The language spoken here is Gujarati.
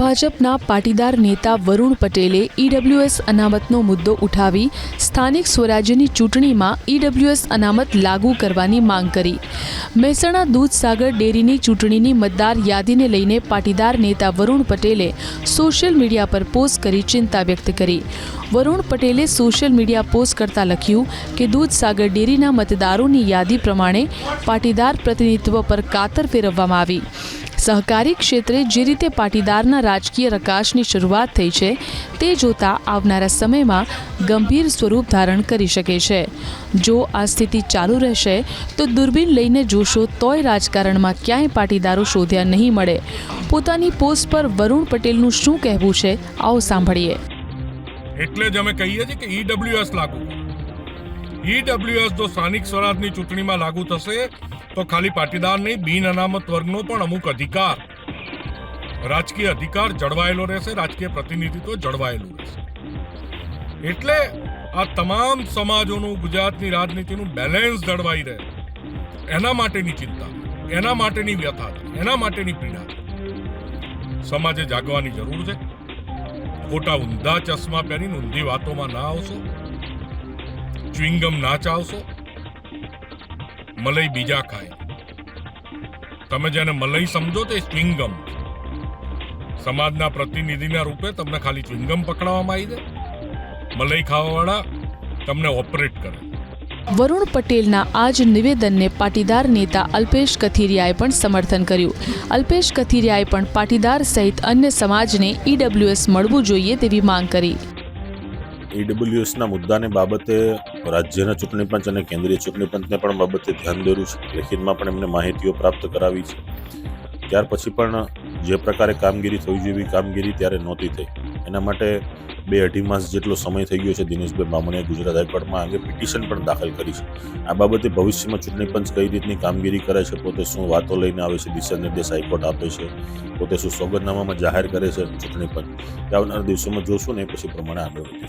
ભાજપના પાટીદાર નેતા વરુણ પટેલે ઈડબ્લ્યુએસ અનામતનો મુદ્દો ઉઠાવી સ્થાનિક સ્વરાજ્યની ચૂંટણીમાં ઈડબ્લ્યુએસ અનામત લાગુ કરવાની માંગ કરી. મહેસાણા દૂધસાગર ડેરીની ચૂંટણીની મતદાર યાદીને લઈને પાટીદાર નેતા વરુણ પટેલે સોશિયલ મીડિયા પર પોસ્ટ કરી ચિંતા વ્યક્ત કરી. વરુણ પટેલે સોશિયલ મીડિયા પોસ્ટ કરતા લખ્યું કે દૂધસાગર ડેરીના મતદારોની યાદી પ્રમાણે પાટીદાર પ્રતિનિધિત્વ પર કાતર ફેરવવામાં આવી. સહકારી ક્ષેત્રે જે રીતે પાટીદારના રાજકીય પ્રકાશની શરૂઆત થઈ છે, તે જોતા આવનારા સમયમાં ગંભીર સ્વરૂપ ધારણ કરી શકે છે. જો આ સ્થિતિ ચાલુ રહેશે, તો દૂરબીન લઈને જોશો તોય રાજકારણમાં ક્યાંય પાટીદારો શોધ્યા નહીં મળે. પોતાની પોસ્ટ પર વરુણ પટેલનું શું કહેવું છે, આવો સાંભળીએ. એટલે જ અમે કહીએ છીએ કે ઈડબ્લ્યુએસ લાગુ ઈડબ્લ્યુએસ જો સ્થાનિક સ્વરાજની ચૂંટણીમાં લાગુ થશે, તો ખાલી પાટીદાર નહીં, બિન અનામત વર્ગનો પણ અમુક અધિકાર. રાજકીય અધિકાર જળવાયેલો રહેશે, રાજકીય પ્રતિનિધિત્વ જળવાયેલું રહેશે. એટલે આ તમામ સમાજોનું, ગુજરાતની રાજનીતિનું બેલેન્સ જળવાઈ રહે. એના માટેની ચિંતા, એના માટેની વ્યથા, એના માટેની પીડા. સમાજે જાગવાની જરૂર છે. ખોટા ઊંધા ચશ્મા પહેરીને ઊંધી વાતોમાં ના આવશો. ચ્વિંગમ ના ચાવશો? મલઈ બીજા ખાય. તમે જેને મલઈ સમજો તે ચ્વિંગમ સમાજના પ્રતિનિધિના રૂપે તમને ખાલી ચ્વિંગમ પકડવામાં આવી દે. મલઈ ખાવાવાળા તમને ઓપરેટ કરે. વરુણ પટેલના આ જ નિવેદનને પાટીદાર નેતા અલ્પેશ કથિરિયાએ પણ સમર્થન કર્યું. અલ્પેશ કથિરિયાએ પણ પાટીદાર સહિત અન્ય સમાજને ઈડબ્લ્યુએસ મળવું જોઈએ તેવી માંગ કરી. ઈડબ્લ્યુએસના મુદ્દાને બાબતે રાજ્યના ચૂંટણી પંચ અને કેન્દ્રીય ચૂંટણી પંચને પણ બાબતે ધ્યાન દોર્યું છે. લેખિતમાં પણ એમને માહિતીઓ પ્રાપ્ત કરાવી છે. ત્યાર પછી પણ જે પ્રકારે કામગીરી થવી જોઈએ કામગીરી ત્યારે નહોતી થઈ. એના માટે બે અઢી માસ જેટલો સમય થઈ ગયો છે દિનેશભાઈ બામણીએ ગુજરાત હાઈકોર્ટમાં અંગે પિટિશન પણ દાખલ કરી છે. આ બાબતે ભવિષ્યમાં ચૂંટણી પંચ કઈ રીતની કામગીરી કરે છે, પોતે શું વાતો લઈને આવે છે દિશા નિર્દેશ હાઈકોર્ટ આપે છે, પોતે શું સોગંદનામામાં જાહેર કરે છે ચૂંટણી પંચ. આવનારા દિવસોમાં જોશું ને પછી પ્રમાણે આગળ વધીશું.